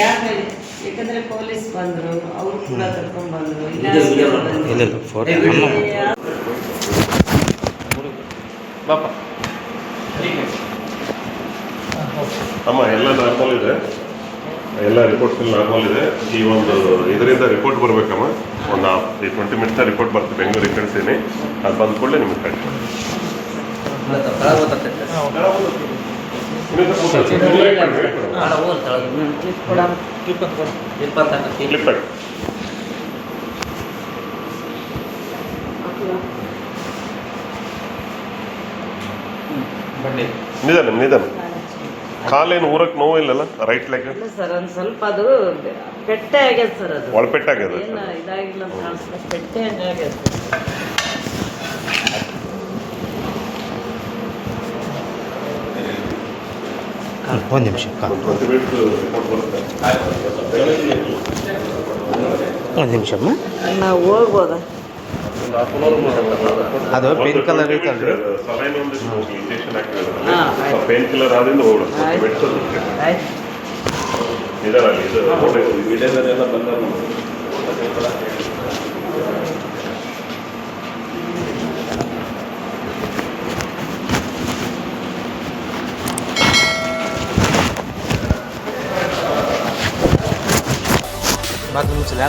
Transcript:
ಯಾಕೆ? ಯಾಕಂದ್ರೆ ಪೊಲೀಸ್ ಬಂದ್ರು ಅವ್ರು ಕೂಡ ಕರ್ಕೊಂಡ್ ಬಂದ್ರು. ಇಲ್ಲ ವಿಡಿಯೋ ವಿಡಿಯೋ ಬಂದ್ರು. ಮಾಡ್ತಾರೆ. ಇಲ್ಲ ಇಲ್ಲ ಫೋಟೋ ಏ, ವಿಡಿಯೋ ನಮ್ಮ ಯಾ- ಬಾಪ. ಅಮ್ಮ ಎಲ್ಲ ನಾರ್ಮಲ್ ಇದೆ. ಎಲ್ಲ ರಿಪೋರ್ಟ್ಸ್ ನಾರ್ಮಲ್ ಇದೆ. ಈ ಒಂದು ಇದರಿಂದ ರಿಪೋರ್ಟ್ ಬರಬೇಕಮ್ಮ. ಒಂದು ಹಾಫ್ ಈ ಟ್ವೆಂಟಿ ಮಿನಿಟ್ಸ್ ರಿಪೋರ್ಟ್ ಬರ್ತದೆ ಬೆಂಗಳೂರಿಗೆ ಕಳಿಸ್ತೀನಿ. ಅದು ಬಂದ ಕೂಡಲೇ ನಿಮಗೆ ಕಳಿಸಿ ನಿಧಾನ ನಿಧಾನ. ಕಾಲೇನು ಊರಕ್ಕೆ ನೋವು ಇಲ್ಲಲ್ಲ? ರೈಟ್ ಲೆಗ್ ಸರ್ ಒಂದು ಸ್ವಲ್ಪ ಅದು ಪೆಟ್ಟೆ ಆಗ್ಯದ ಸರ್ ಅದು. ಒಳಪೆಟ್ಟಾಗ್ಯದ ಆಗ್ಯದ? ಇದಾಗಿಲ್ಲ ಪೆಟ್ಟೆ ಹಂಗಾಗ್ಯದ ಒಂದು ನಿಮಿಷ ಕಾಲ್ ಒಂದು ಟ್ವೆಂಟಿ ಮಿನಿಟ್ಸ್ ರಿಪೋರ್ಟ್ ಬರುತ್ತೆ ಒಂದು ನಿಮಿಷಮ್ಮ ನಾವು ಹೋಗ್ಬೋದ ಅದು ಪೇನ್ ಕಲರ್ ಐತಲ್ರಿ ಸಲೈನ್ ಒಂದು ಇಂಜೆಕ್ಷನ್ ಹಾ, ಹಾಕಿದ್ರೆ ಪೇನ್ ಕಿಲ್ಲರ್ ಆದ್ರಿಂದ ಹೋಗ್ಬಿಡುತ್ತೆ बाकी चला